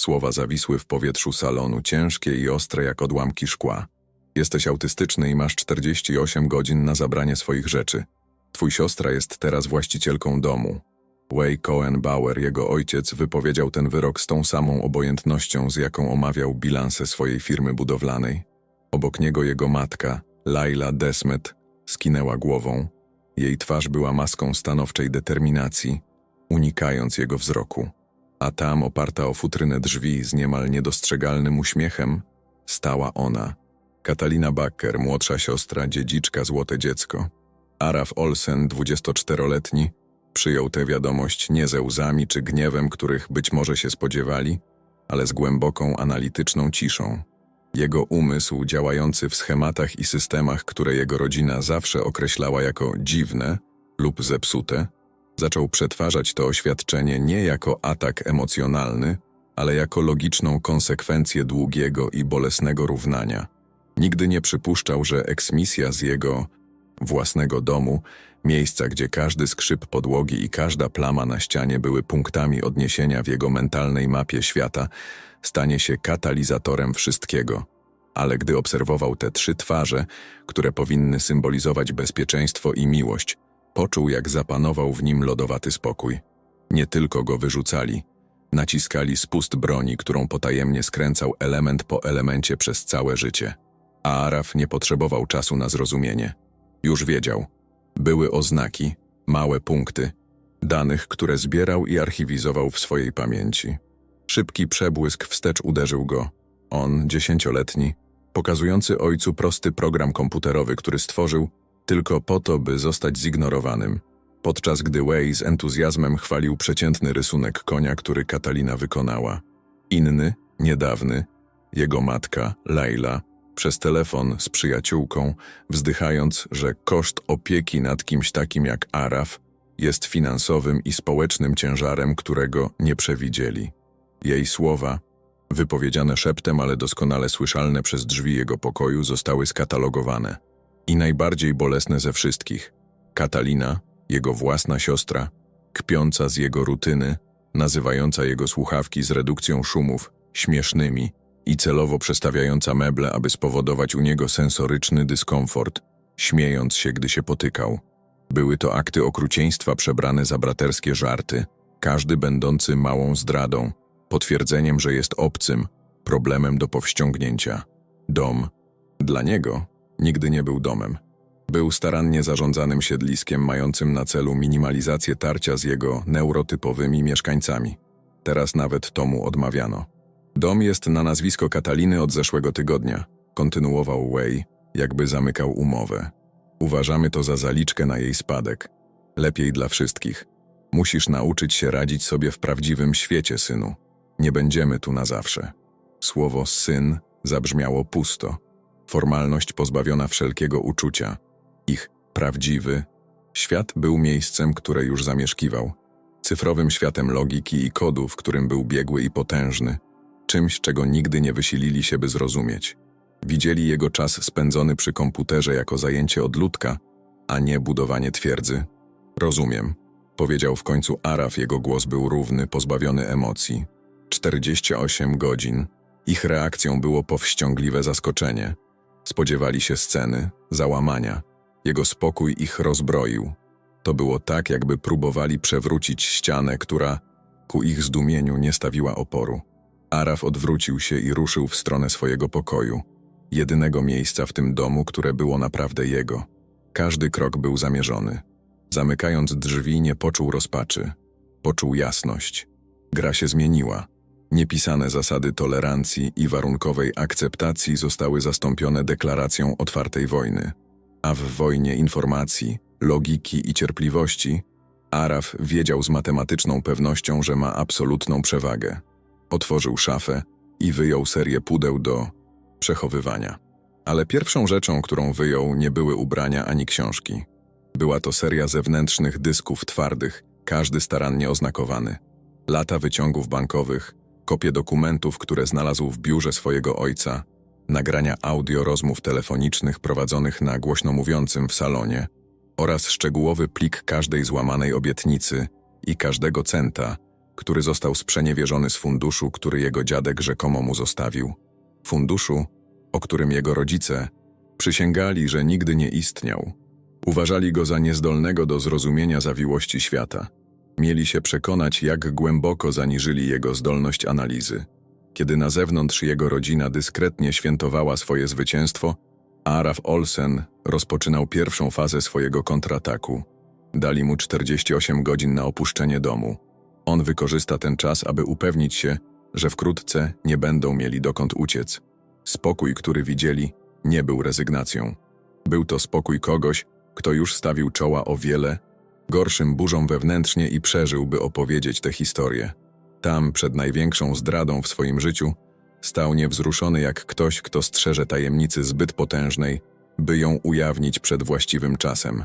Słowa zawisły w powietrzu salonu, ciężkie i ostre jak odłamki szkła. Jesteś autystyczny i masz 48 godzin na zabranie swoich rzeczy. Twój siostra jest teraz właścicielką domu. Way Cohen Bauer, jego ojciec, wypowiedział ten wyrok z tą samą obojętnością, z jaką omawiał bilanse swojej firmy budowlanej. Obok niego jego matka, Laila Desmet, skinęła głową. Jej twarz była maską stanowczej determinacji, unikając jego wzroku. A tam, oparta o futrynę drzwi z niemal niedostrzegalnym uśmiechem, stała ona. Katalina Bakker, młodsza siostra, dziedziczka, złote dziecko. Araf Olsen, 24-letni, przyjął tę wiadomość nie ze łzami czy gniewem, których być może się spodziewali, ale z głęboką analityczną ciszą. Jego umysł, działający w schematach i systemach, które jego rodzina zawsze określała jako dziwne lub zepsute, zaczął przetwarzać to oświadczenie nie jako atak emocjonalny, ale jako logiczną konsekwencję długiego i bolesnego równania. Nigdy nie przypuszczał, że eksmisja z jego własnego domu, miejsca, gdzie każdy skrzyp podłogi i każda plama na ścianie były punktami odniesienia w jego mentalnej mapie świata, stanie się katalizatorem wszystkiego. Ale gdy obserwował te trzy twarze, które powinny symbolizować bezpieczeństwo i miłość, poczuł, jak zapanował w nim lodowaty spokój. Nie tylko go wyrzucali, naciskali spust broni, którą potajemnie skręcał element po elemencie przez całe życie. A Araf nie potrzebował czasu na zrozumienie. Już wiedział. Były oznaki, małe punkty, danych, które zbierał i archiwizował w swojej pamięci. Szybki przebłysk wstecz uderzył go. On, dziesięcioletni, pokazujący ojcu prosty program komputerowy, który stworzył tylko po to, by zostać zignorowanym, podczas gdy Way z entuzjazmem chwalił przeciętny rysunek konia, który Katalina wykonała. Inny, niedawny, jego matka, Laila, przez telefon z przyjaciółką, wzdychając, że koszt opieki nad kimś takim jak Araf jest finansowym i społecznym ciężarem, którego nie przewidzieli. Jej słowa, wypowiedziane szeptem, ale doskonale słyszalne przez drzwi jego pokoju, zostały skatalogowane. I najbardziej bolesne ze wszystkich, Katalina, jego własna siostra, kpiąca z jego rutyny, nazywająca jego słuchawki z redukcją szumów śmiesznymi i celowo przestawiająca meble, aby spowodować u niego sensoryczny dyskomfort, śmiejąc się, gdy się potykał. Były to akty okrucieństwa przebrane za braterskie żarty, każdy będący małą zdradą, potwierdzeniem, że jest obcym, problemem do powściągnięcia. Dom, dla niego, nigdy nie był domem. Był starannie zarządzanym siedliskiem mającym na celu minimalizację tarcia z jego neurotypowymi mieszkańcami. Teraz nawet to mu odmawiano. Dom jest na nazwisko Kataliny od zeszłego tygodnia, kontynuował Way, jakby zamykał umowę. Uważamy to za zaliczkę na jej spadek. Lepiej dla wszystkich. Musisz nauczyć się radzić sobie w prawdziwym świecie, synu. Nie będziemy tu na zawsze. Słowo syn zabrzmiało pusto. Formalność pozbawiona wszelkiego uczucia. Ich prawdziwy świat był miejscem, które już zamieszkiwał. Cyfrowym światem logiki i kodu, w którym był biegły i potężny. Czymś, czego nigdy nie wysilili się, by zrozumieć. Widzieli jego czas spędzony przy komputerze jako zajęcie od ludka, a nie budowanie twierdzy. Rozumiem, powiedział w końcu Araf, jego głos był równy, pozbawiony emocji. 48 godzin. Ich reakcją było powściągliwe zaskoczenie. Spodziewali się sceny, załamania. Jego spokój ich rozbroił. To było tak, jakby próbowali przewrócić ścianę, która ku ich zdumieniu nie stawiła oporu. Araf odwrócił się i ruszył w stronę swojego pokoju, jedynego miejsca w tym domu, które było naprawdę jego. Każdy krok był zamierzony. Zamykając drzwi, nie poczuł rozpaczy. Poczuł jasność. Gra się zmieniła. Niepisane zasady tolerancji i warunkowej akceptacji zostały zastąpione deklaracją otwartej wojny. A w wojnie informacji, logiki i cierpliwości, Araf wiedział z matematyczną pewnością, że ma absolutną przewagę. Otworzył szafę i wyjął serię pudeł do przechowywania. Ale pierwszą rzeczą, którą wyjął, nie były ubrania ani książki. Była to seria zewnętrznych dysków twardych, każdy starannie oznakowany. Lata wyciągów bankowych, kopie dokumentów, które znalazł w biurze swojego ojca, nagrania audio rozmów telefonicznych prowadzonych na głośno mówiącym w salonie oraz szczegółowy plik każdej złamanej obietnicy i każdego centa, który został sprzeniewierzony z funduszu, który jego dziadek rzekomo mu zostawił. Funduszu, o którym jego rodzice przysięgali, że nigdy nie istniał. Uważali go za niezdolnego do zrozumienia zawiłości świata. Mieli się przekonać, jak głęboko zaniżyli jego zdolność analizy. Kiedy na zewnątrz jego rodzina dyskretnie świętowała swoje zwycięstwo, Araf Olsen rozpoczynał pierwszą fazę swojego kontrataku. Dali mu 48 godzin na opuszczenie domu. On wykorzysta ten czas, aby upewnić się, że wkrótce nie będą mieli dokąd uciec. Spokój, który widzieli, nie był rezygnacją. Był to spokój kogoś, kto już stawił czoła o wiele gorszym burzom wewnętrznie i przeżył, by opowiedzieć tę historię. Tam, przed największą zdradą w swoim życiu, stał niewzruszony jak ktoś, kto strzeże tajemnicy zbyt potężnej, by ją ujawnić przed właściwym czasem.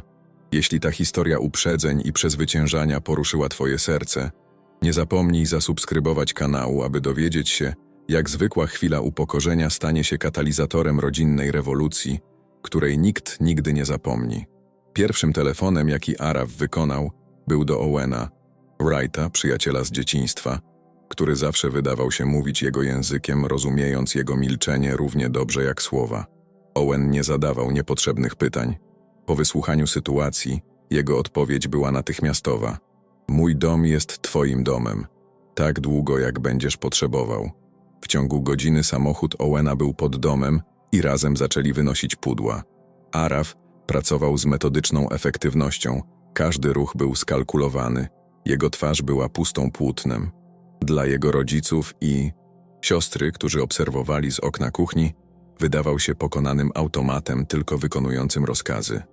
Jeśli ta historia uprzedzeń i przezwyciężania poruszyła Twoje serce, nie zapomnij zasubskrybować kanału, aby dowiedzieć się, jak zwykła chwila upokorzenia stanie się katalizatorem rodzinnej rewolucji, której nikt nigdy nie zapomni. Pierwszym telefonem, jaki Araf wykonał, był do Owena, Wrighta, przyjaciela z dzieciństwa, który zawsze wydawał się mówić jego językiem, rozumiejąc jego milczenie równie dobrze jak słowa. Owen nie zadawał niepotrzebnych pytań. Po wysłuchaniu sytuacji, jego odpowiedź była natychmiastowa. Mój dom jest twoim domem. Tak długo, jak będziesz potrzebował. W ciągu godziny samochód Owena był pod domem i razem zaczęli wynosić pudła. Araf pracował z metodyczną efektywnością, każdy ruch był skalkulowany, jego twarz była pustą płótnem. Dla jego rodziców i siostry, którzy obserwowali z okna kuchni, wydawał się pokonanym automatem tylko wykonującym rozkazy.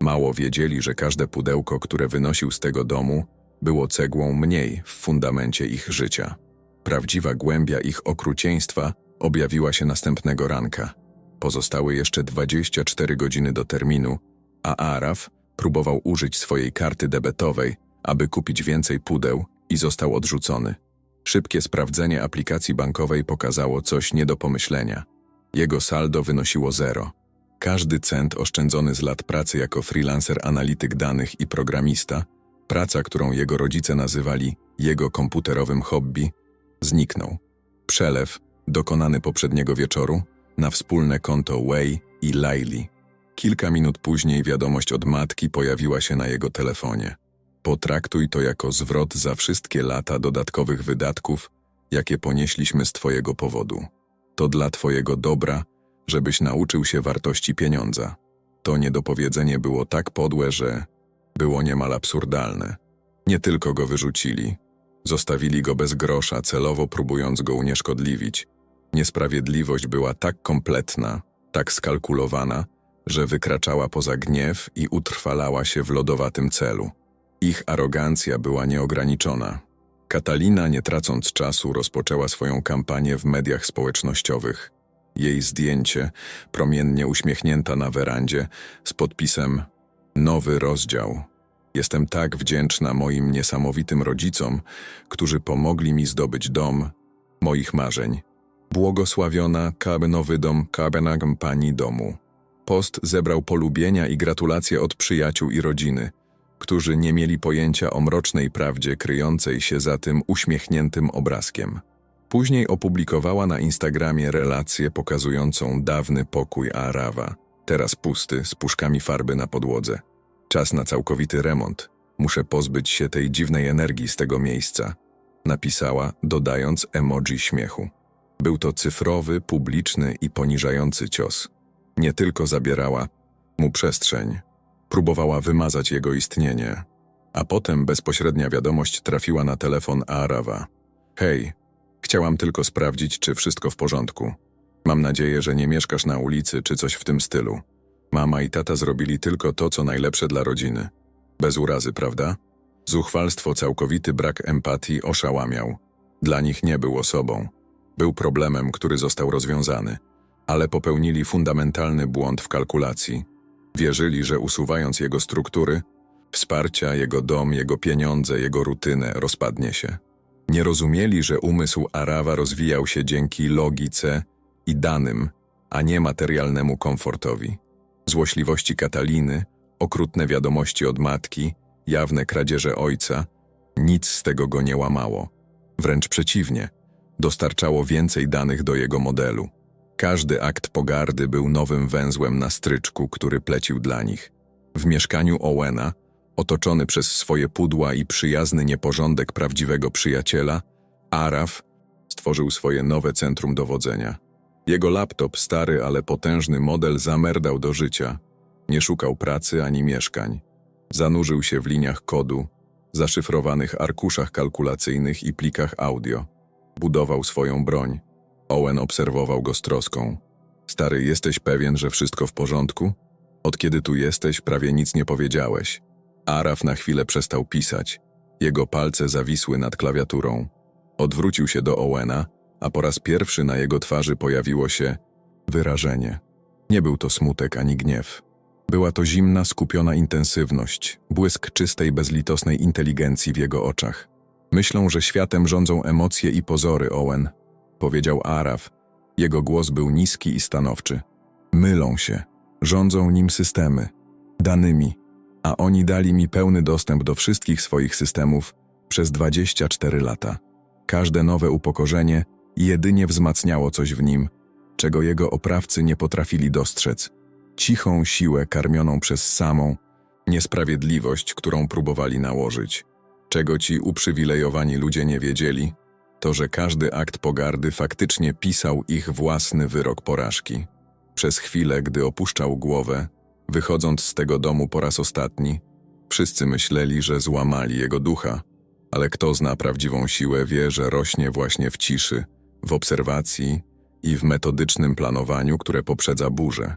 Mało wiedzieli, że każde pudełko, które wynosił z tego domu, było cegłą mniej w fundamencie ich życia. Prawdziwa głębia ich okrucieństwa objawiła się następnego ranka. Pozostały jeszcze 24 godziny do terminu, a Araf próbował użyć swojej karty debetowej, aby kupić więcej pudeł i został odrzucony. Szybkie sprawdzenie aplikacji bankowej pokazało coś nie do pomyślenia. Jego saldo wynosiło zero. Każdy cent oszczędzony z lat pracy jako freelancer analityk danych i programista, praca, którą jego rodzice nazywali jego komputerowym hobby, zniknął. Przelew, dokonany poprzedniego wieczoru, na wspólne konto Wei i Laili. Kilka minut później wiadomość od matki pojawiła się na jego telefonie. Potraktuj to jako zwrot za wszystkie lata dodatkowych wydatków, jakie ponieśliśmy z Twojego powodu. To dla Twojego dobra, żebyś nauczył się wartości pieniądza. To niedopowiedzenie było tak podłe, że było niemal absurdalne. Nie tylko go wyrzucili, zostawili go bez grosza, celowo próbując go unieszkodliwić. Niesprawiedliwość była tak kompletna, tak skalkulowana, że wykraczała poza gniew i utrwalała się w lodowatym celu. Ich arogancja była nieograniczona. Katalina, nie tracąc czasu, rozpoczęła swoją kampanię w mediach społecznościowych. Jej zdjęcie, promiennie uśmiechnięta na werandzie, z podpisem Nowy rozdział. Jestem tak wdzięczna moim niesamowitym rodzicom, którzy pomogli mi zdobyć dom moich marzeń. Błogosławiona Kabe Nowy Dom Kabenagam Pani Domu. Post zebrał polubienia i gratulacje od przyjaciół i rodziny, którzy nie mieli pojęcia o mrocznej prawdzie kryjącej się za tym uśmiechniętym obrazkiem. Później opublikowała na Instagramie relację pokazującą dawny pokój Arawa, teraz pusty, z puszkami farby na podłodze. Czas na całkowity remont. Muszę pozbyć się tej dziwnej energii z tego miejsca. Napisała, dodając emoji śmiechu. Był to cyfrowy, publiczny i poniżający cios. Nie tylko zabierała mu przestrzeń, próbowała wymazać jego istnienie. A potem bezpośrednia wiadomość trafiła na telefon Arawa. Hej, chciałam tylko sprawdzić, czy wszystko w porządku. Mam nadzieję, że nie mieszkasz na ulicy czy coś w tym stylu. Mama i tata zrobili tylko to, co najlepsze dla rodziny. Bez urazy, prawda? Zuchwalstwo, całkowity brak empatii oszałamiał. Dla nich nie był osobą. Był problemem, który został rozwiązany, ale popełnili fundamentalny błąd w kalkulacji. Wierzyli, że usuwając jego struktury, wsparcia, jego dom, jego pieniądze, jego rutynę rozpadnie się. Nie rozumieli, że umysł Arawa rozwijał się dzięki logice i danym, a nie materialnemu komfortowi. Złośliwości Kataliny, okrutne wiadomości od matki, jawne kradzieże ojca, nic z tego go nie łamało. Wręcz przeciwnie, dostarczało więcej danych do jego modelu. Każdy akt pogardy był nowym węzłem na stryczku, który plecił dla nich. W mieszkaniu Owena, otoczony przez swoje pudła i przyjazny nieporządek prawdziwego przyjaciela, Araf stworzył swoje nowe centrum dowodzenia. Jego laptop, stary, ale potężny model zamerdał do życia. Nie szukał pracy ani mieszkań. Zanurzył się w liniach kodu, zaszyfrowanych arkuszach kalkulacyjnych i plikach audio. Budował swoją broń. Owen obserwował go z troską. Stary, jesteś pewien, że wszystko w porządku? Od kiedy tu jesteś, prawie nic nie powiedziałeś. Araf na chwilę przestał pisać. Jego palce zawisły nad klawiaturą. Odwrócił się do Owena, a po raz pierwszy na jego twarzy pojawiło się wyrażenie. Nie był to smutek ani gniew. Była to zimna, skupiona intensywność, błysk czystej, bezlitosnej inteligencji w jego oczach. Myślą, że światem rządzą emocje i pozory, Owen, powiedział Araf. Jego głos był niski i stanowczy. Mylą się, rządzą nim systemy, danymi, a oni dali mi pełny dostęp do wszystkich swoich systemów przez 24 lata. Każde nowe upokorzenie jedynie wzmacniało coś w nim, czego jego oprawcy nie potrafili dostrzec. Cichą siłę karmioną przez samą niesprawiedliwość, którą próbowali nałożyć. Czego ci uprzywilejowani ludzie nie wiedzieli, to że każdy akt pogardy faktycznie pisał ich własny wyrok porażki. Przez chwilę, gdy opuszczał głowę, wychodząc z tego domu po raz ostatni, wszyscy myśleli, że złamali jego ducha, ale kto zna prawdziwą siłę, wie, że rośnie właśnie w ciszy, w obserwacji i w metodycznym planowaniu, które poprzedza burzę.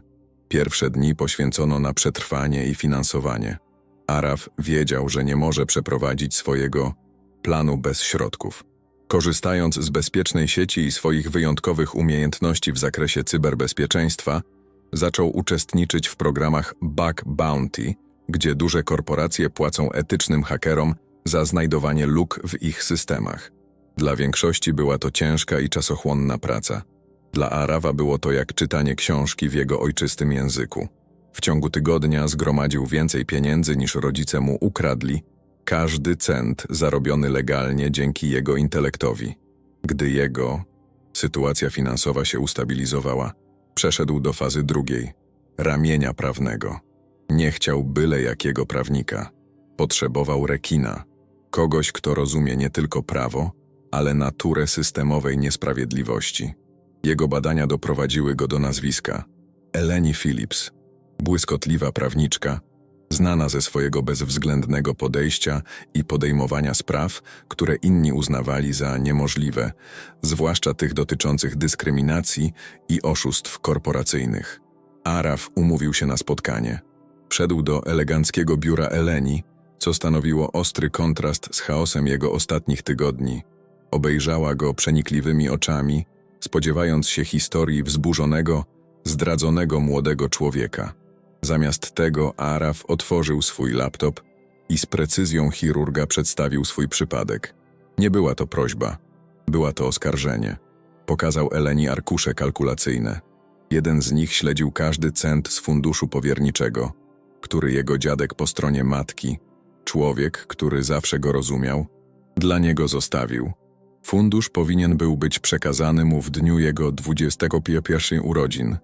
Pierwsze dni poświęcono na przetrwanie i finansowanie. Araf wiedział, że nie może przeprowadzić swojego planu bez środków. Korzystając z bezpiecznej sieci i swoich wyjątkowych umiejętności w zakresie cyberbezpieczeństwa, zaczął uczestniczyć w programach Bug Bounty, gdzie duże korporacje płacą etycznym hakerom za znajdowanie luk w ich systemach. Dla większości była to ciężka i czasochłonna praca. Dla Arawa było to jak czytanie książki w jego ojczystym języku. W ciągu tygodnia zgromadził więcej pieniędzy niż rodzice mu ukradli, każdy cent zarobiony legalnie dzięki jego intelektowi. Gdy jego sytuacja finansowa się ustabilizowała, przeszedł do fazy drugiej ramienia prawnego. Nie chciał byle jakiego prawnika. Potrzebował rekina, kogoś, kto rozumie nie tylko prawo, ale naturę systemowej niesprawiedliwości. Jego badania doprowadziły go do nazwiska Eleni Phillips, błyskotliwa prawniczka, znana ze swojego bezwzględnego podejścia i podejmowania spraw, które inni uznawali za niemożliwe, zwłaszcza tych dotyczących dyskryminacji i oszustw korporacyjnych. Araf umówił się na spotkanie. Wszedł do eleganckiego biura Eleni, co stanowiło ostry kontrast z chaosem jego ostatnich tygodni. Obejrzała go przenikliwymi oczami, spodziewając się historii wzburzonego, zdradzonego młodego człowieka. Zamiast tego Araf otworzył swój laptop i z precyzją chirurga przedstawił swój przypadek. Nie była to prośba, była to oskarżenie. Pokazał Eleni arkusze kalkulacyjne. Jeden z nich śledził każdy cent z funduszu powierniczego, który jego dziadek po stronie matki, człowiek, który zawsze go rozumiał, dla niego zostawił. Fundusz powinien był być przekazany mu w dniu jego 21 urodzin.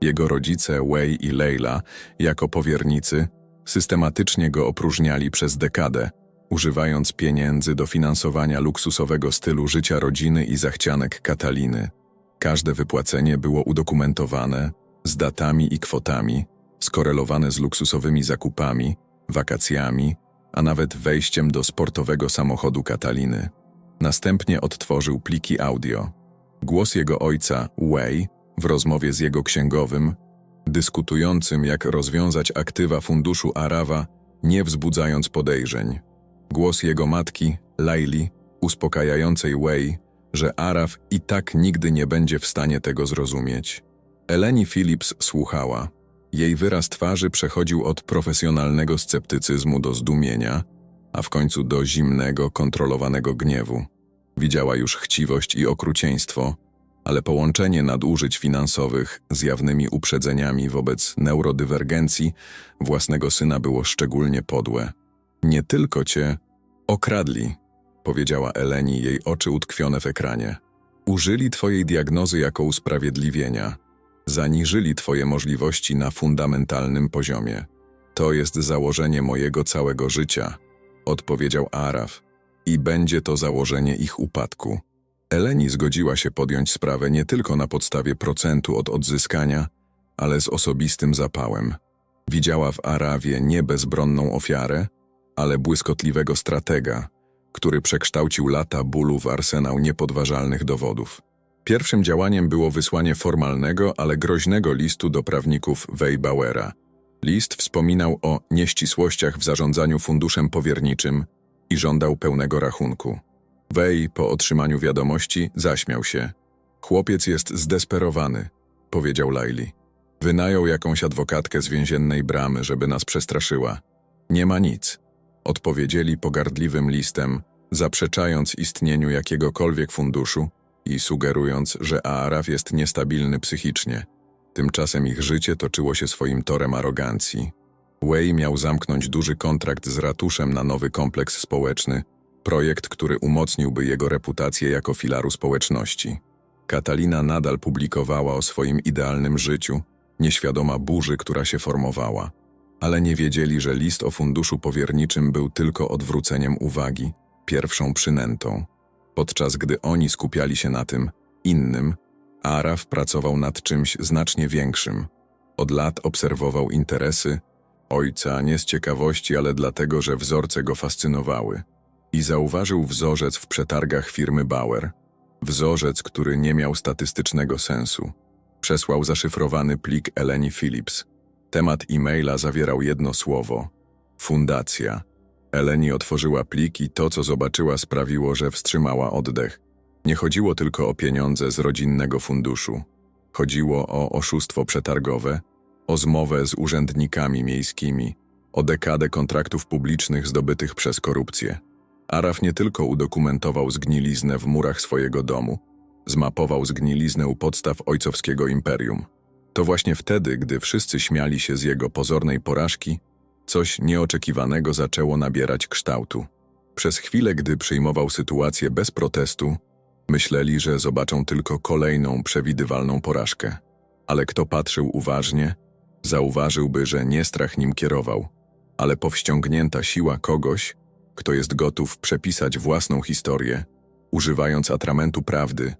Jego rodzice, Wei i Leila, jako powiernicy, systematycznie go opróżniali przez dekadę, używając pieniędzy do finansowania luksusowego stylu życia rodziny i zachcianek Kataliny. Każde wypłacenie było udokumentowane, z datami i kwotami, skorelowane z luksusowymi zakupami, wakacjami, a nawet wejściem do sportowego samochodu Kataliny. Następnie odtworzył pliki audio. Głos jego ojca, Wei, w rozmowie z jego księgowym, dyskutującym jak rozwiązać aktywa funduszu Arawa, nie wzbudzając podejrzeń. Głos jego matki, Laili, uspokajającej Wei, że Araf i tak nigdy nie będzie w stanie tego zrozumieć. Eleni Phillips słuchała. Jej wyraz twarzy przechodził od profesjonalnego sceptycyzmu do zdumienia, a w końcu do zimnego, kontrolowanego gniewu. Widziała już chciwość i okrucieństwo, ale połączenie nadużyć finansowych z jawnymi uprzedzeniami wobec neurodywergencji własnego syna było szczególnie podłe. Nie tylko cię okradli, powiedziała Eleni, jej oczy utkwione w ekranie. Użyli twojej diagnozy jako usprawiedliwienia. Zaniżyli twoje możliwości na fundamentalnym poziomie. To jest założenie mojego całego życia, odpowiedział Araf. I będzie to założenie ich upadku. Eleni zgodziła się podjąć sprawę nie tylko na podstawie procentu od odzyskania, ale z osobistym zapałem. Widziała w Arawie nie bezbronną ofiarę, ale błyskotliwego stratega, który przekształcił lata bólu w arsenał niepodważalnych dowodów. Pierwszym działaniem było wysłanie formalnego, ale groźnego listu do prawników Weibauera. List wspominał o nieścisłościach w zarządzaniu funduszem powierniczym i żądał pełnego rachunku. Wej po otrzymaniu wiadomości zaśmiał się. Chłopiec jest zdesperowany, powiedział Laili. Wynajął jakąś adwokatkę z więziennej bramy, żeby nas przestraszyła. Nie ma nic. Odpowiedzieli pogardliwym listem, zaprzeczając istnieniu jakiegokolwiek funduszu i sugerując, że Aaraf jest niestabilny psychicznie. Tymczasem ich życie toczyło się swoim torem arogancji. Wei miał zamknąć duży kontrakt z ratuszem na nowy kompleks społeczny, projekt, który umocniłby jego reputację jako filaru społeczności. Katalina nadal publikowała o swoim idealnym życiu, nieświadoma burzy, która się formowała. Ale nie wiedzieli, że list o funduszu powierniczym był tylko odwróceniem uwagi, pierwszą przynętą. Podczas gdy oni skupiali się na tym innym, Araf pracował nad czymś znacznie większym. Od lat obserwował interesy ojca nie z ciekawości, ale dlatego, że wzorce go fascynowały. I zauważył wzorzec w przetargach firmy Bauer. Wzorzec, który nie miał statystycznego sensu. Przesłał zaszyfrowany plik Eleni Phillips. Temat e-maila zawierał jedno słowo – fundacja. Eleni otworzyła plik i to, co zobaczyła, sprawiło, że wstrzymała oddech. Nie chodziło tylko o pieniądze z rodzinnego funduszu. Chodziło o oszustwo przetargowe, o zmowę z urzędnikami miejskimi, o dekadę kontraktów publicznych zdobytych przez korupcję. Araf nie tylko udokumentował zgniliznę w murach swojego domu, zmapował zgniliznę u podstaw ojcowskiego imperium. To właśnie wtedy, gdy wszyscy śmiali się z jego pozornej porażki, coś nieoczekiwanego zaczęło nabierać kształtu. Przez chwilę, gdy przyjmował sytuację bez protestu, myśleli, że zobaczą tylko kolejną przewidywalną porażkę. Ale kto patrzył uważnie, zauważyłby, że nie strach nim kierował, ale powściągnięta siła kogoś, kto jest gotów przepisać własną historię, używając atramentu prawdy,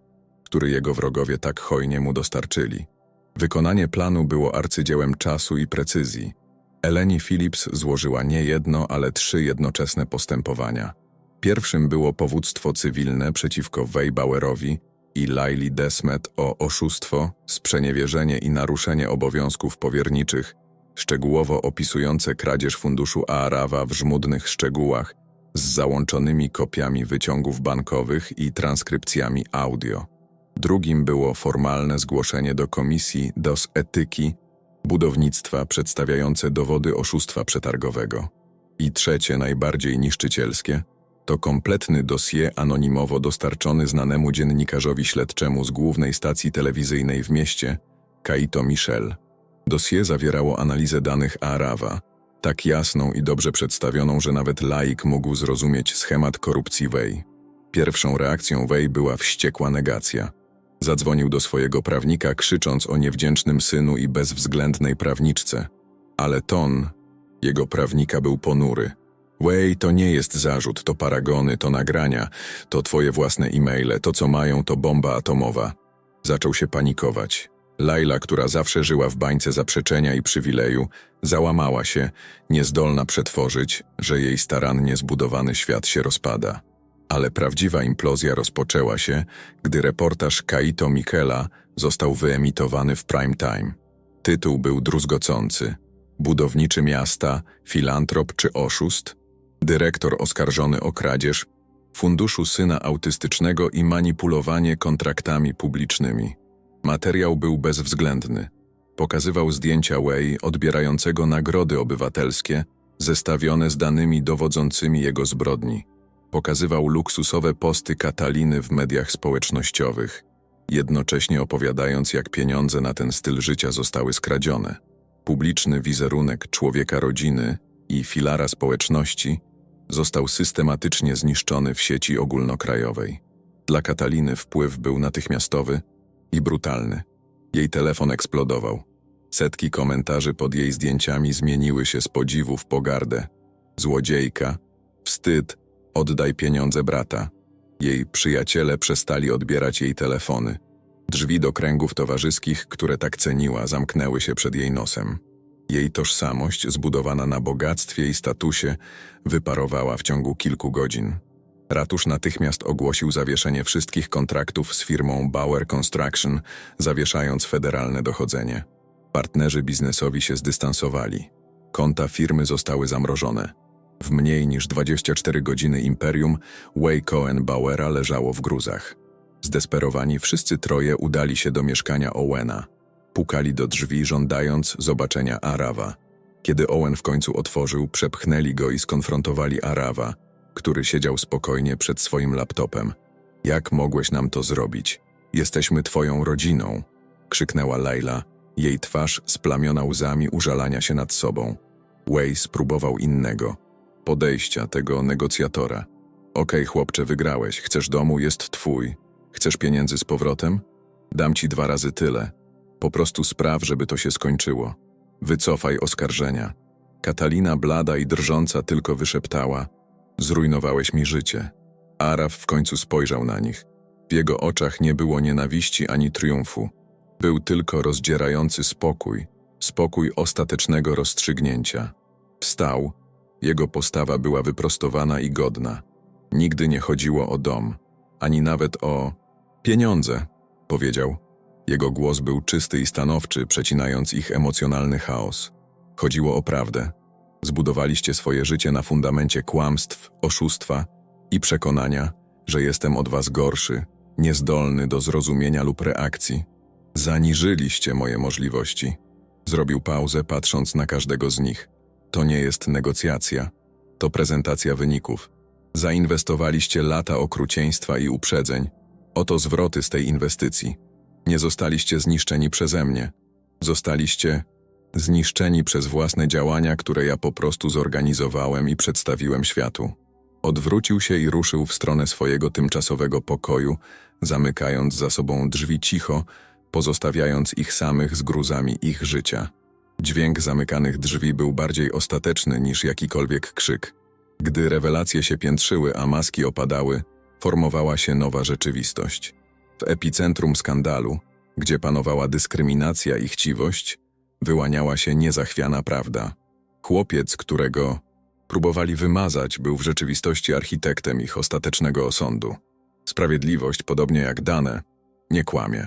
który jego wrogowie tak hojnie mu dostarczyli. Wykonanie planu było arcydziełem czasu i precyzji. Eleni Phillips złożyła nie jedno, ale trzy jednoczesne postępowania. Pierwszym było powództwo cywilne przeciwko Weibauerowi i Laili Desmet o oszustwo, sprzeniewierzenie i naruszenie obowiązków powierniczych, szczegółowo opisujące kradzież funduszu Aarawa w żmudnych szczegółach z załączonymi kopiami wyciągów bankowych i transkrypcjami audio. Drugim było formalne zgłoszenie do Komisji DOS Etyki Budownictwa przedstawiające dowody oszustwa przetargowego. I trzecie, najbardziej niszczycielskie, to kompletny dossier anonimowo dostarczony znanemu dziennikarzowi śledczemu z głównej stacji telewizyjnej w mieście, Kaito Michel. Dossier zawierało analizę danych Arawa, tak jasną i dobrze przedstawioną, że nawet laik mógł zrozumieć schemat korupcji Wei. Pierwszą reakcją Wei była wściekła negacja. Zadzwonił do swojego prawnika, krzycząc o niewdzięcznym synu i bezwzględnej prawniczce. Ale ton jego prawnika był ponury. Way, to nie jest zarzut, to paragony, to nagrania, to twoje własne e-maile, to co mają, to bomba atomowa. Zaczął się panikować. Laila, która zawsze żyła w bańce zaprzeczenia i przywileju, załamała się, niezdolna przetworzyć, że jej starannie zbudowany świat się rozpada. Ale prawdziwa implozja rozpoczęła się, gdy reportaż Kaito Mikela został wyemitowany w prime time. Tytuł był druzgocący. Budowniczy miasta, filantrop czy oszust? Dyrektor oskarżony o kradzież, funduszu syna autystycznego i manipulowanie kontraktami publicznymi. Materiał był bezwzględny. Pokazywał zdjęcia Way odbierającego nagrody obywatelskie, zestawione z danymi dowodzącymi jego zbrodni. Pokazywał luksusowe posty Kataliny w mediach społecznościowych, jednocześnie opowiadając, jak pieniądze na ten styl życia zostały skradzione. Publiczny wizerunek człowieka rodziny i filara społeczności został systematycznie zniszczony w sieci ogólnokrajowej. Dla Kataliny wpływ był natychmiastowy i brutalny. Jej telefon eksplodował. Setki komentarzy pod jej zdjęciami zmieniły się z podziwu w pogardę. Złodziejka, wstyd, oddaj pieniądze brata. Jej przyjaciele przestali odbierać jej telefony. Drzwi do kręgów towarzyskich, które tak ceniła, zamknęły się przed jej nosem. Jej tożsamość, zbudowana na bogactwie i statusie, wyparowała w ciągu kilku godzin. Ratusz natychmiast ogłosił zawieszenie wszystkich kontraktów z firmą Bauer Construction, zawieszając federalne dochodzenie. Partnerzy biznesowi się zdystansowali. Konta firmy zostały zamrożone. W mniej niż 24 godziny imperium Way Cohen Bauera leżało w gruzach. Zdesperowani wszyscy troje udali się do mieszkania Owena. Pukali do drzwi, żądając zobaczenia Arawa. Kiedy Owen w końcu otworzył, przepchnęli go i skonfrontowali Arawa, który siedział spokojnie przed swoim laptopem. Jak mogłeś nam to zrobić? Jesteśmy twoją rodziną, krzyknęła Laila, jej twarz splamiona łzami użalania się nad sobą. Way spróbował innego, podejścia tego negocjatora. Okej, chłopcze, wygrałeś, chcesz domu, jest twój. Chcesz pieniędzy z powrotem? Dam ci dwa razy tyle. Po prostu spraw, żeby to się skończyło. Wycofaj oskarżenia. Katalina blada i drżąca tylko wyszeptała: Zrujnowałeś mi życie. Araf w końcu spojrzał na nich. W jego oczach nie było nienawiści ani triumfu. Był tylko rozdzierający spokój, spokój ostatecznego rozstrzygnięcia. Wstał, jego postawa była wyprostowana i godna. Nigdy nie chodziło o dom, ani nawet o pieniądze, powiedział. Jego głos był czysty i stanowczy, przecinając ich emocjonalny chaos. Chodziło o prawdę. Zbudowaliście swoje życie na fundamencie kłamstw, oszustwa i przekonania, że jestem od was gorszy, niezdolny do zrozumienia lub reakcji. Zaniżyliście moje możliwości. Zrobił pauzę, patrząc na każdego z nich. To nie jest negocjacja, to prezentacja wyników. Zainwestowaliście lata okrucieństwa i uprzedzeń. Oto zwroty z tej inwestycji. Nie zostaliście zniszczeni przeze mnie. Zostaliście zniszczeni przez własne działania, które ja po prostu zorganizowałem i przedstawiłem światu. Odwrócił się i ruszył w stronę swojego tymczasowego pokoju, zamykając za sobą drzwi cicho, pozostawiając ich samych z gruzami ich życia. Dźwięk zamykanych drzwi był bardziej ostateczny niż jakikolwiek krzyk. Gdy rewelacje się piętrzyły, a maski opadały, formowała się nowa rzeczywistość. W epicentrum skandalu, gdzie panowała dyskryminacja i chciwość, wyłaniała się niezachwiana prawda. Chłopiec, którego próbowali wymazać, był w rzeczywistości architektem ich ostatecznego osądu. Sprawiedliwość, podobnie jak dane, nie kłamie.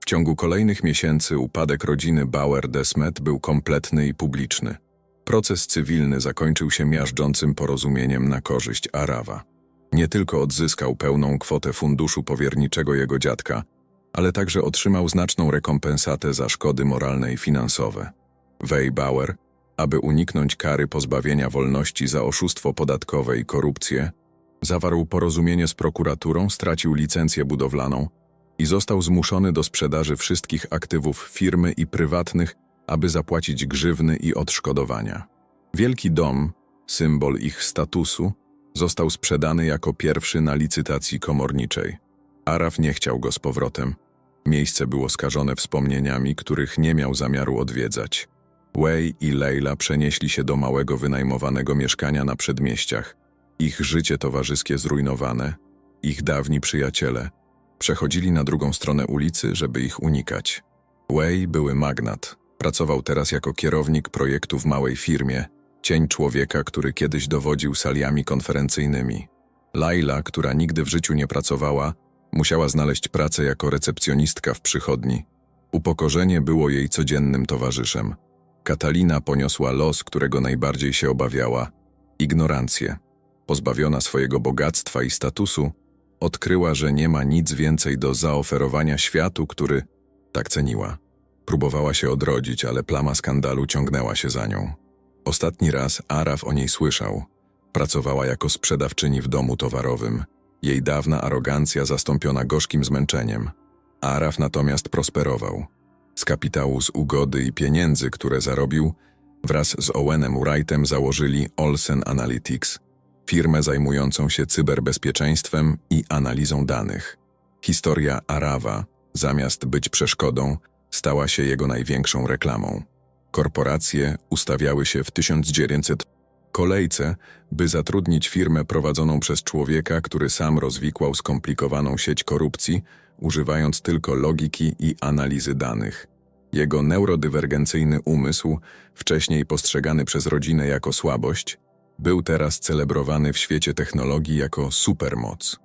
W ciągu kolejnych miesięcy upadek rodziny Bauer-Desmet był kompletny i publiczny. Proces cywilny zakończył się miażdżącym porozumieniem na korzyść Arawa. Nie tylko odzyskał pełną kwotę funduszu powierniczego jego dziadka, ale także otrzymał znaczną rekompensatę za szkody moralne i finansowe. Wei Bauer, aby uniknąć kary pozbawienia wolności za oszustwo podatkowe i korupcję, zawarł porozumienie z prokuraturą, stracił licencję budowlaną i został zmuszony do sprzedaży wszystkich aktywów firmy i prywatnych, aby zapłacić grzywny i odszkodowania. Wielki dom, symbol ich statusu, został sprzedany jako pierwszy na licytacji komorniczej. Araf nie chciał go z powrotem. Miejsce było skażone wspomnieniami, których nie miał zamiaru odwiedzać. Wei i Leila przenieśli się do małego wynajmowanego mieszkania na przedmieściach. Ich życie towarzyskie zrujnowane, ich dawni przyjaciele przechodzili na drugą stronę ulicy, żeby ich unikać. Wei były magnat. Pracował teraz jako kierownik projektu w małej firmie, cień człowieka, który kiedyś dowodził saliami konferencyjnymi. Laila, która nigdy w życiu nie pracowała, musiała znaleźć pracę jako recepcjonistka w przychodni. Upokorzenie było jej codziennym towarzyszem. Katalina poniosła los, którego najbardziej się obawiała ignorancję. Pozbawiona swojego bogactwa i statusu, odkryła, że nie ma nic więcej do zaoferowania światu, który tak ceniła. Próbowała się odrodzić, ale plama skandalu ciągnęła się za nią. Ostatni raz Araf o niej słyszał. Pracowała jako sprzedawczyni w domu towarowym. Jej dawna arogancja zastąpiona gorzkim zmęczeniem. Araf natomiast prosperował. Z kapitału z ugody i pieniędzy, które zarobił, wraz z Owenem Wrightem założyli Olsen Analytics, firmę zajmującą się cyberbezpieczeństwem i analizą danych. Historia Arawa, zamiast być przeszkodą, stała się jego największą reklamą. Korporacje ustawiały się w 1900 kolejce, by zatrudnić firmę prowadzoną przez człowieka, który sam rozwikłał skomplikowaną sieć korupcji, używając tylko logiki i analizy danych. Jego neurodywergencyjny umysł, wcześniej postrzegany przez rodzinę jako słabość, był teraz celebrowany w świecie technologii jako supermoc.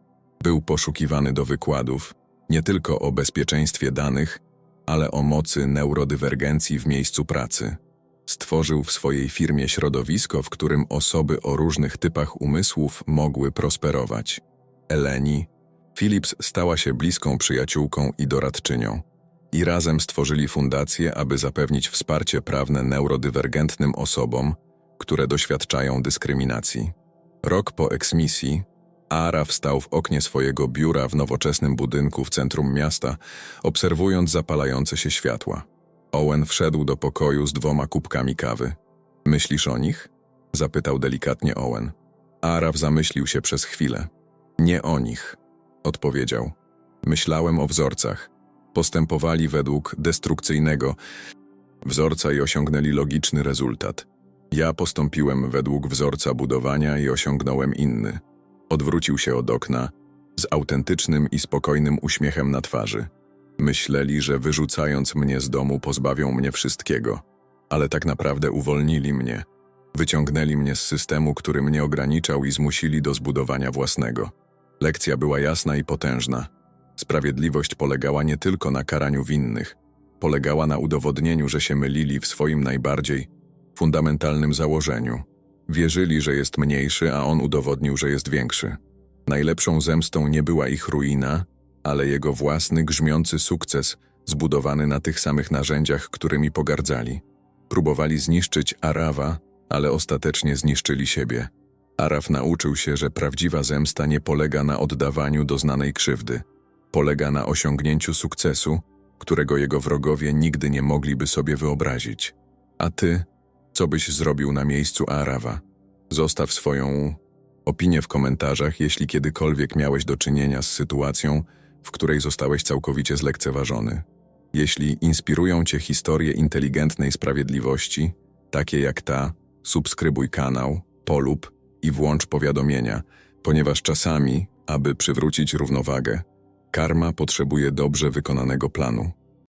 Był poszukiwany do wykładów nie tylko o bezpieczeństwie danych, ale o mocy neurodywergencji w miejscu pracy. Stworzył w swojej firmie środowisko, w którym osoby o różnych typach umysłów mogły prosperować. Eleni, Philips stała się bliską przyjaciółką i doradczynią. I razem stworzyli fundację, aby zapewnić wsparcie prawne neurodywergentnym osobom, które doświadczają dyskryminacji. Rok po eksmisji, Ara wstał w oknie swojego biura w nowoczesnym budynku w centrum miasta, obserwując zapalające się światła. Owen wszedł do pokoju z dwoma kubkami kawy. Myślisz o nich? zapytał delikatnie Owen. Araf zamyślił się przez chwilę. Nie o nich, odpowiedział. Myślałem o wzorcach. Postępowali według destrukcyjnego wzorca i osiągnęli logiczny rezultat. Ja postąpiłem według wzorca budowania i osiągnąłem inny. Odwrócił się od okna z autentycznym i spokojnym uśmiechem na twarzy. Myśleli, że wyrzucając mnie z domu pozbawią mnie wszystkiego, ale tak naprawdę uwolnili mnie. Wyciągnęli mnie z systemu, który mnie ograniczał i zmusili do zbudowania własnego. Lekcja była jasna i potężna. Sprawiedliwość polegała nie tylko na karaniu winnych, polegała na udowodnieniu, że się mylili w swoim najbardziej fundamentalnym założeniu. Wierzyli, że jest mniejszy, a on udowodnił, że jest większy. Najlepszą zemstą nie była ich ruina, ale jego własny grzmiący sukces, zbudowany na tych samych narzędziach, którymi pogardzali. Próbowali zniszczyć Arawa, ale ostatecznie zniszczyli siebie. Araf nauczył się, że prawdziwa zemsta nie polega na oddawaniu doznanej krzywdy. Polega na osiągnięciu sukcesu, którego jego wrogowie nigdy nie mogliby sobie wyobrazić. A ty, co byś zrobił na miejscu Arawa? Zostaw swoją opinię w komentarzach, jeśli kiedykolwiek miałeś do czynienia z sytuacją, w której zostałeś całkowicie zlekceważony. Jeśli inspirują cię historie inteligentnej sprawiedliwości, takie jak ta, subskrybuj kanał, polub i włącz powiadomienia, ponieważ czasami, aby przywrócić równowagę, karma potrzebuje dobrze wykonanego planu.